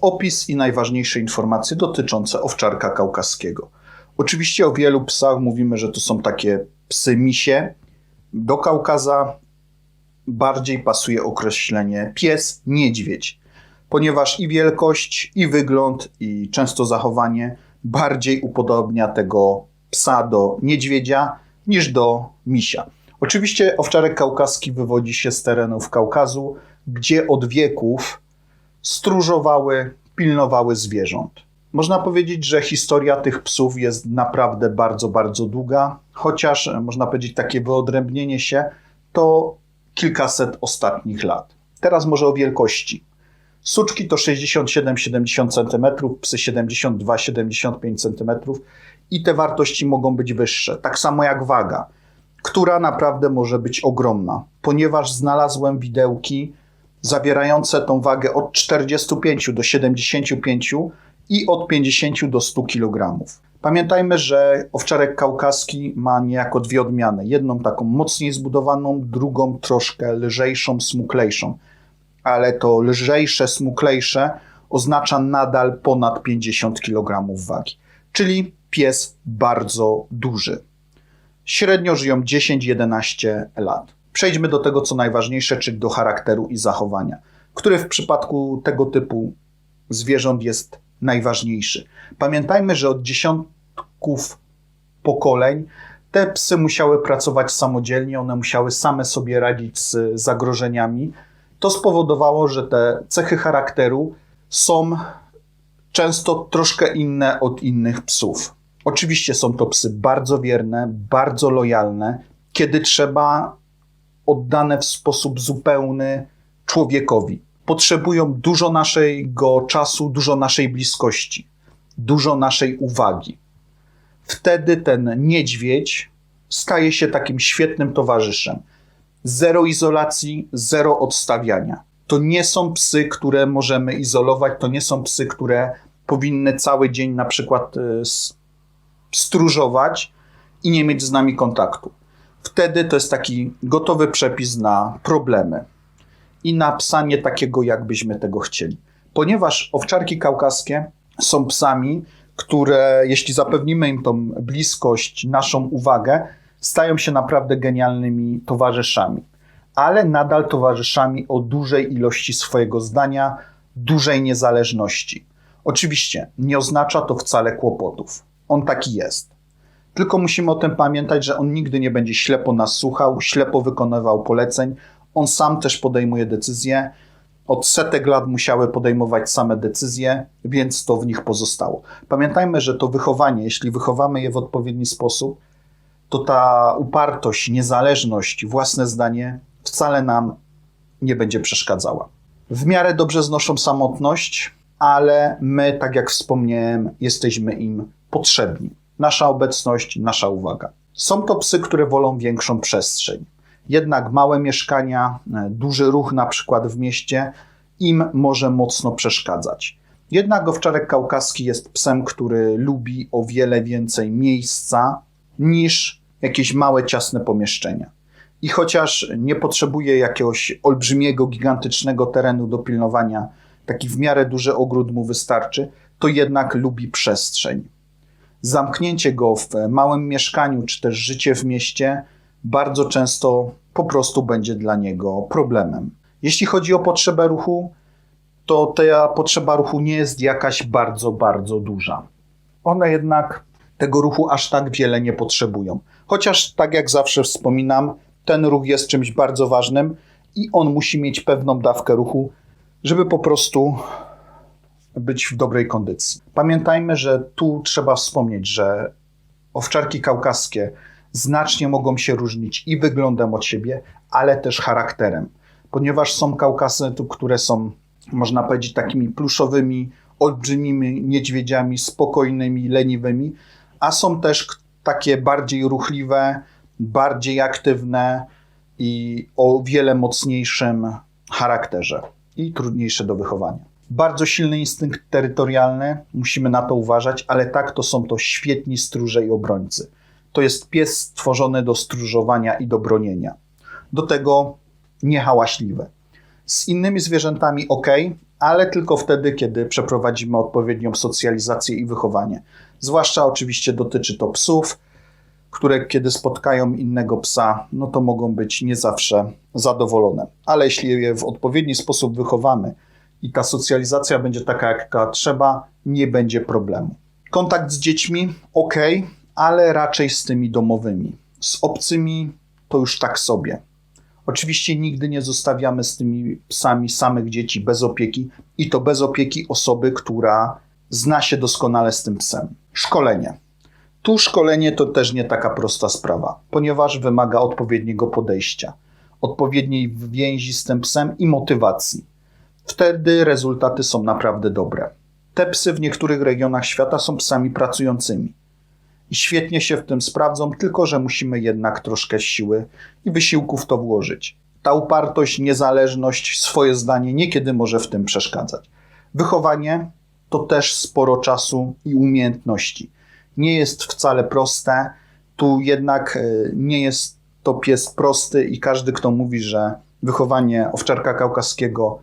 opis i najważniejsze informacje dotyczące owczarka kaukaskiego. Oczywiście o wielu psach mówimy, że to są takie psy misie. Do Kaukaza bardziej pasuje określenie pies, niedźwiedź, ponieważ i wielkość, i wygląd, i często zachowanie bardziej upodobnia tego psa do niedźwiedzia niż do misia. Oczywiście owczarek kaukaski wywodzi się z terenów Kaukazu, gdzie od wieków stróżowały, pilnowały zwierząt. Można powiedzieć, że historia tych psów jest naprawdę bardzo, bardzo długa, chociaż e, można powiedzieć takie wyodrębnienie się to kilkaset ostatnich lat. Teraz może o wielkości. Suczki to 67-70 cm, psy 72-75 cm i te wartości mogą być wyższe. Tak samo jak waga, która naprawdę może być ogromna, ponieważ znalazłem widełki zawierające tą wagę od 45 do 75 i od 50 do 100 kg. Pamiętajmy, że owczarek kaukaski ma niejako dwie odmiany. Jedną taką mocniej zbudowaną, drugą troszkę lżejszą, smuklejszą. Ale to lżejsze, smuklejsze oznacza nadal ponad 50 kg wagi. Czyli pies bardzo duży. Średnio żyją 10-11 lat. Przejdźmy do tego, co najważniejsze, czyli do charakteru i zachowania, który w przypadku tego typu zwierząt jest najważniejszy. Pamiętajmy, że od dziesiątków pokoleń te psy musiały pracować samodzielnie, one musiały same sobie radzić z zagrożeniami. To spowodowało, że te cechy charakteru są często troszkę inne od innych psów. Oczywiście są to psy bardzo wierne, bardzo lojalne, kiedy trzeba oddane w sposób zupełny człowiekowi potrzebują dużo naszego czasu, dużo naszej bliskości, dużo naszej uwagi. Wtedy ten niedźwiedź staje się takim świetnym towarzyszem. Zero izolacji, zero odstawiania. To nie są psy, które możemy izolować, to nie są psy, które powinny cały dzień na przykład e, stróżować i nie mieć z nami kontaktu. Wtedy to jest taki gotowy przepis na problemy i na psa nie takiego, jakbyśmy tego chcieli. Ponieważ owczarki kaukaskie są psami, które, jeśli zapewnimy im tą bliskość, naszą uwagę, stają się naprawdę genialnymi towarzyszami. Ale nadal towarzyszami o dużej ilości swojego zdania, dużej niezależności. Oczywiście nie oznacza to wcale kłopotów. On taki jest. Tylko musimy o tym pamiętać, że on nigdy nie będzie ślepo nas słuchał, ślepo wykonywał poleceń. On sam też podejmuje decyzje. Od setek lat musiały podejmować same decyzje, więc to w nich pozostało. Pamiętajmy, że to wychowanie, jeśli wychowamy je w odpowiedni sposób, to ta upartość, niezależność, własne zdanie wcale nam nie będzie przeszkadzała. W miarę dobrze znoszą samotność, ale my, tak jak wspomniałem, jesteśmy im potrzebni. Nasza obecność, nasza uwaga. Są to psy, które wolą większą przestrzeń. Jednak małe mieszkania, e, duży ruch na przykład w mieście im może mocno przeszkadzać. Jednak owczarek kaukaski jest psem, który lubi o wiele więcej miejsca niż jakieś małe, ciasne pomieszczenia. I chociaż nie potrzebuje jakiegoś olbrzymiego, gigantycznego terenu do pilnowania, taki w miarę duży ogród mu wystarczy, to jednak lubi przestrzeń. Zamknięcie go w małym mieszkaniu, czy też życie w mieście bardzo często po prostu będzie dla niego problemem. Jeśli chodzi o potrzebę ruchu, to ta potrzeba ruchu nie jest jakaś bardzo, bardzo duża. One jednak tego ruchu aż tak wiele nie potrzebują. Chociaż, tak jak zawsze wspominam, ten ruch jest czymś bardzo ważnym i on musi mieć pewną dawkę ruchu, żeby po prostu być w dobrej kondycji. Pamiętajmy, że tu trzeba wspomnieć, że owczarki kaukaskie znacznie mogą się różnić i wyglądem od siebie, ale też charakterem, ponieważ są Kaukasy, które są, można powiedzieć, takimi pluszowymi, olbrzymimi niedźwiedziami, spokojnymi, leniwymi, a są też takie bardziej ruchliwe, bardziej aktywne i o wiele mocniejszym charakterze i trudniejsze do wychowania. Bardzo silny instynkt terytorialny, musimy na to uważać, ale tak to są to świetni stróże i obrońcy to jest pies stworzony do stróżowania i do bronienia. Do tego niehałaśliwe. Z innymi zwierzętami ok, ale tylko wtedy, kiedy przeprowadzimy odpowiednią socjalizację i wychowanie. Zwłaszcza oczywiście dotyczy to psów, które kiedy spotkają innego psa, no to mogą być nie zawsze zadowolone. Ale jeśli je w odpowiedni sposób wychowamy i ta socjalizacja będzie taka, jaka trzeba, nie będzie problemu. Kontakt z dziećmi ok, ale raczej z tymi domowymi. Z obcymi to już tak sobie. Oczywiście nigdy nie zostawiamy z tymi psami samych dzieci bez opieki i to bez opieki osoby, która zna się doskonale z tym psem. Szkolenie. Tu szkolenie to też nie taka prosta sprawa, ponieważ wymaga odpowiedniego podejścia, odpowiedniej więzi z tym psem i motywacji. Wtedy rezultaty są naprawdę dobre. Te psy w niektórych regionach świata są psami pracującymi i świetnie się w tym sprawdzą, tylko że musimy jednak troszkę siły i wysiłku w to włożyć. Ta upartość, niezależność, swoje zdanie niekiedy może w tym przeszkadzać. Wychowanie to też sporo czasu i umiejętności. Nie jest wcale proste, tu jednak e, nie jest to pies prosty i każdy, kto mówi, że wychowanie owczarka kaukaskiego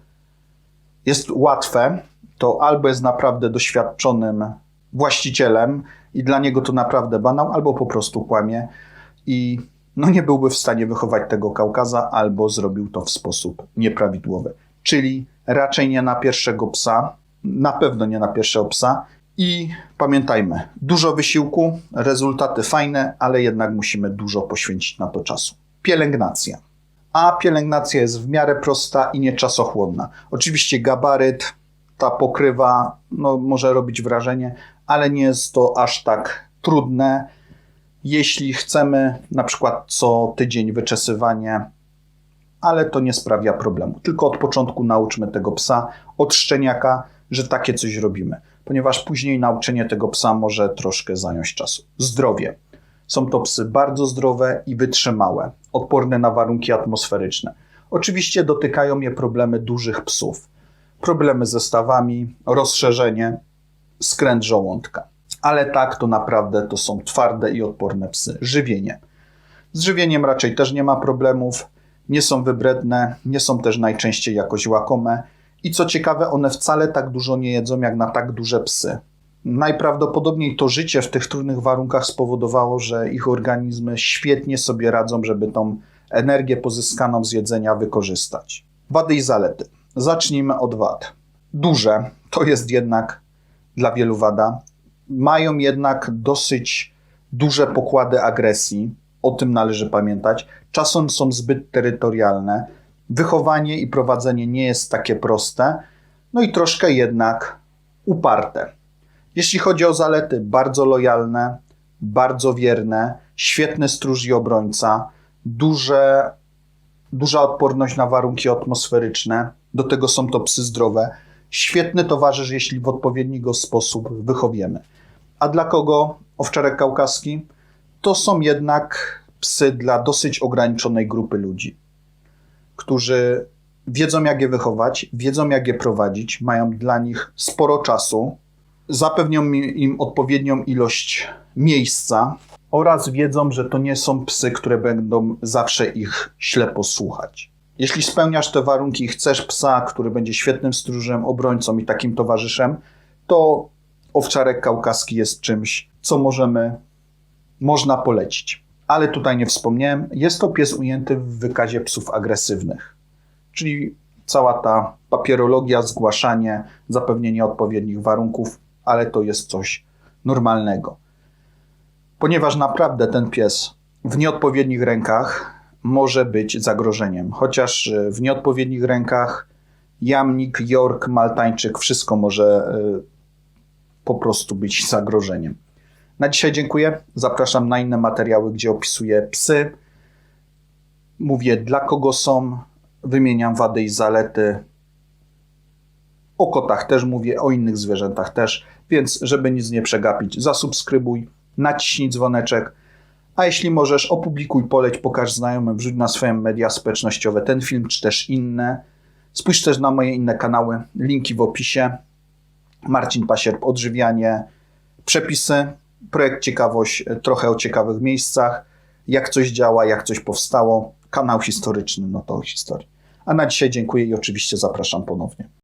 jest łatwe, to albo jest naprawdę doświadczonym właścicielem i dla niego to naprawdę banał, albo po prostu kłamie i no nie byłby w stanie wychować tego Kaukaza, albo zrobił to w sposób nieprawidłowy. Czyli raczej nie na pierwszego psa, na pewno nie na pierwszego psa. I pamiętajmy, dużo wysiłku, rezultaty fajne, ale jednak musimy dużo poświęcić na to czasu. Pielęgnacja. A pielęgnacja jest w miarę prosta i nie czasochłonna. Oczywiście gabaryt, ta pokrywa no, może robić wrażenie, ale nie jest to aż tak trudne. Jeśli chcemy na przykład co tydzień wyczesywanie, ale to nie sprawia problemu. Tylko od początku nauczmy tego psa, od szczeniaka, że takie coś robimy, ponieważ później nauczenie tego psa może troszkę zająć czasu. Zdrowie. Są to psy bardzo zdrowe i wytrzymałe, odporne na warunki atmosferyczne. Oczywiście dotykają je problemy dużych psów. Problemy ze stawami, rozszerzenie, skręt żołądka. Ale tak, to naprawdę to są twarde i odporne psy. Żywienie. Z żywieniem raczej też nie ma problemów. Nie są wybredne, nie są też najczęściej jakoś łakome. I co ciekawe, one wcale tak dużo nie jedzą jak na tak duże psy. Najprawdopodobniej to życie w tych trudnych warunkach spowodowało, że ich organizmy świetnie sobie radzą, żeby tą energię pozyskaną z jedzenia wykorzystać. Wady i zalety. Zacznijmy od wad. Duże to jest jednak dla wielu wada. Mają jednak dosyć duże pokłady agresji. O tym należy pamiętać. Czasem są zbyt terytorialne. Wychowanie i prowadzenie nie jest takie proste. No i troszkę jednak uparte. Jeśli chodzi o zalety, bardzo lojalne, bardzo wierne, świetny stróż i obrońca, duże, duża odporność na warunki atmosferyczne, do tego są to psy zdrowe, świetny towarzysz, jeśli w odpowiedni go sposób wychowiemy. A dla kogo owczarek kaukaski? To są jednak psy dla dosyć ograniczonej grupy ludzi, którzy wiedzą, jak je wychować, wiedzą, jak je prowadzić, mają dla nich sporo czasu, zapewnią im odpowiednią ilość miejsca oraz wiedzą, że to nie są psy, które będą zawsze ich ślepo słuchać. Jeśli spełniasz te warunki i chcesz psa, który będzie świetnym stróżem, obrońcą i takim towarzyszem, to owczarek kaukaski jest czymś, co możemy, można polecić. Ale tutaj nie wspomniałem, jest to pies ujęty w wykazie psów agresywnych, czyli cała ta papierologia, zgłaszanie, zapewnienie odpowiednich warunków, ale to jest coś normalnego. Ponieważ naprawdę ten pies w nieodpowiednich rękach może być zagrożeniem. Chociaż e, w nieodpowiednich rękach jamnik, York, Maltańczyk, wszystko może e, po prostu być zagrożeniem. Na dzisiaj dziękuję. Zapraszam na inne materiały, gdzie opisuję psy. Mówię dla kogo są, wymieniam wady i zalety. O kotach też mówię, o innych zwierzętach też, więc żeby nic nie przegapić, zasubskrybuj, naciśnij dzwoneczek. A jeśli możesz, opublikuj, poleć, pokaż znajomym, wrzuć na swoje media społecznościowe ten film, czy też inne. Spójrz też na moje inne kanały, linki w opisie. Marcin Pasierb, odżywianie, przepisy, projekt Ciekawość, trochę o ciekawych miejscach, jak coś działa, jak coś powstało, kanał historyczny, no to o historii. A na dzisiaj dziękuję i oczywiście zapraszam ponownie.